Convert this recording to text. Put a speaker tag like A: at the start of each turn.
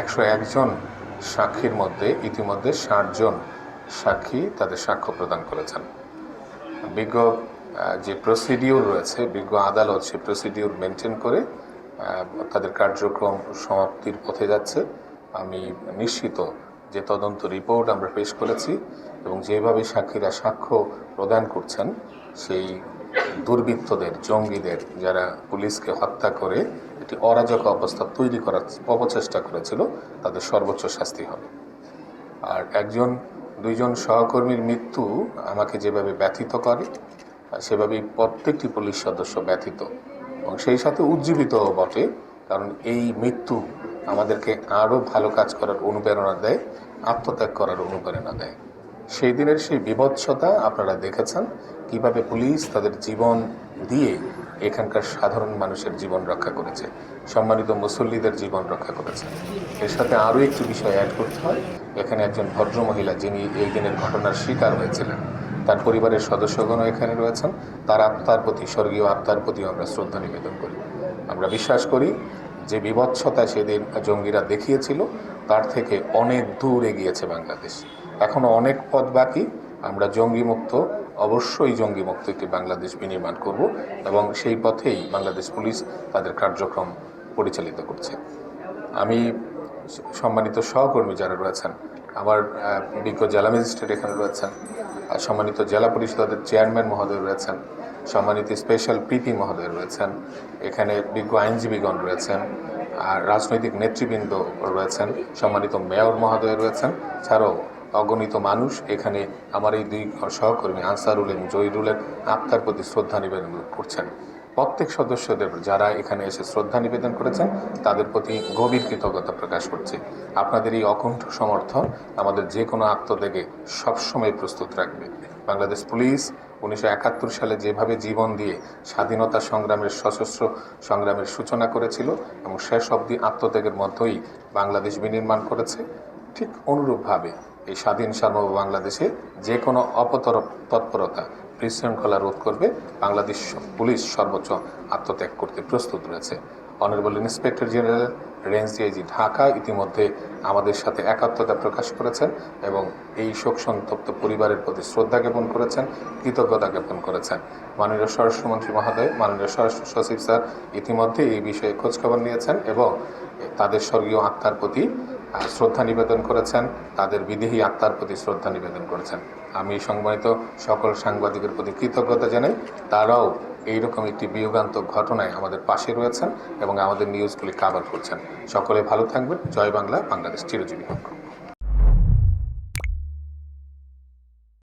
A: একশো একজন সাক্ষীর মধ্যে ইতিমধ্যে ষাটজন সাক্ষী তাদের সাক্ষ্য প্রদান করেছেন। বিজ্ঞ যে প্রসিডিউর রয়েছে, বিজ্ঞ আদালত সে প্রসিডিউর মেনটেন করে তাদের কার্যক্রম সমাপ্তির পথে যাচ্ছে। আমি নিশ্চিত যে তদন্ত রিপোর্ট আমরা পেশ করেছি এবং যেভাবে সাক্ষীরা সাক্ষ্য প্রদান করছেন, সেই দুর্বৃত্তদের, জঙ্গিদের যারা পুলিশকে হত্যা করে একটি অরাজক অবস্থা তৈরি করার অপচেষ্টা করেছিল, তাদের সর্বোচ্চ শাস্তি হবে। আর একজন, দুইজন সহকর্মীর মৃত্যু আমাকে যেভাবে ব্যথিত করে, সেভাবেই প্রত্যেকটি পুলিশ সদস্য ব্যথিত। এবং সেই সাথে উজ্জীবিত বটে, কারণ এই মৃত্যু আমাদেরকে আরও ভালো কাজ করার অনুপ্রেরণা দেয়, আত্মত্যাগ করার অনুপ্রেরণা দেয়। সেই দিনের সেই বিভৎসতা আপনারা দেখেছেন। কীভাবে পুলিশ তাদের জীবন দিয়ে এখানকার সাধারণ মানুষের জীবন রক্ষা করেছে, সম্মানিত মুসল্লিদের জীবন রক্ষা করেছে। এর সাথে আরও একটি বিষয় অ্যাড করতে হয়। এখানে একজন ভদ্র মহিলা যিনি এই দিনের ঘটনার শিকার হয়েছিলেন, তার পরিবারের সদস্যগণও এখানে রয়েছেন। তার আত্মার প্রতি, স্বর্গীয় আত্মার প্রতি আমরা শ্রদ্ধা নিবেদন করি। আমরা বিশ্বাস করি যে বিভৎসতা সেদিন জঙ্গিরা দেখিয়েছিল, তার থেকে অনেক দূর এগিয়েছে বাংলাদেশ। এখনও অনেক পথ বাকি। আমরা জঙ্গিমুক্ত, অবশ্যই জঙ্গিমুক্ত একটি বাংলাদেশ বিনির্মাণ করব এবং সেই পথেই বাংলাদেশ পুলিশ তাদের কার্যক্রম পরিচালিত করছে। আমি সম্মানিত সহকর্মী যারা রয়েছেন, আমার বিজ্ঞ জেলা ম্যাজিস্ট্রেট এখানে রয়েছেন, আর সম্মানিত জেলা পরিষদের চেয়ারম্যান মহোদয় রয়েছেন, সম্মানিত স্পেশাল পিপি মহোদয় রয়েছেন, এখানে বিজ্ঞ আইনজীবীগণ রয়েছেন, আর রাজনৈতিক নেতৃবৃন্দ রয়েছেন, সম্মানিত মেয়র মহোদয় রয়েছেন, ছাড়াও অগণিত মানুষ এখানে আমার এই দুই সহকর্মী আনসারুল এবং জহিরুলের আত্মার প্রতি শ্রদ্ধা নিবেদন করছেন। প্রত্যেক সদস্যদের যারা এখানে এসে শ্রদ্ধা নিবেদন করেছেন, তাদের প্রতি গভীর কৃতজ্ঞতা প্রকাশ করছি। আপনাদের এই অকুণ্ঠ সমর্থন আমাদের যে কোনো আত্মত্যাগে সবসময় প্রস্তুত রাখবে। বাংলাদেশ পুলিশ উনিশশো একাত্তর সালে যেভাবে জীবন দিয়ে স্বাধীনতা সংগ্রামের সশস্ত্র সংগ্রামের সূচনা করেছিল এবং শেষ অবধি আত্মত্যাগের মধ্যেই বাংলাদেশ বিনির্মাণ করেছে, ঠিক অনুরূপভাবে এই স্বাধীন সার্বভৌম বাংলাদেশে যে কোনো অপতর তৎপরতা বিশৃঙ্খলা রোধ করবে। বাংলাদেশ পুলিশ সর্বোচ্চ আত্মত্যাগ করতে প্রস্তুত রয়েছে। Honourable inspector general range DIG Dhaka ইতিমধ্যে আমাদের সাথে একাত্মতা প্রকাশ করেছেন এবং এই শোক সন্তপ্ত পরিবারের প্রতি শ্রদ্ধা জ্ঞাপন করেছেন, কৃতজ্ঞতা জ্ঞাপন করেছেন। মাননীয় স্বরাষ্ট্রমন্ত্রী মহোদয়, মাননীয় স্বরাষ্ট্র সচিব স্যার ইতিমধ্যে এই বিষয়ে খোঁজখবর নিয়েছেন এবং তাদের স্বর্গীয় আত্মার প্রতি শ্রদ্ধা নিবেদন করেছেন, তাদের বিদেহী আত্মার প্রতি শ্রদ্ধা নিবেদন করেছেন। আমি সম্মানিত সকল সাংবাদিকের প্রতি কৃতজ্ঞতা জানাই, তারাও এইরকম একটি বিয়োগান্তক ঘটনায় আমাদের পাশে রয়েছেন এবং আমাদের নিউজগুলি কাভার করছেন। সকলে ভালো থাকবেন। জয় বাংলা, বাংলাদেশ চিরজীবী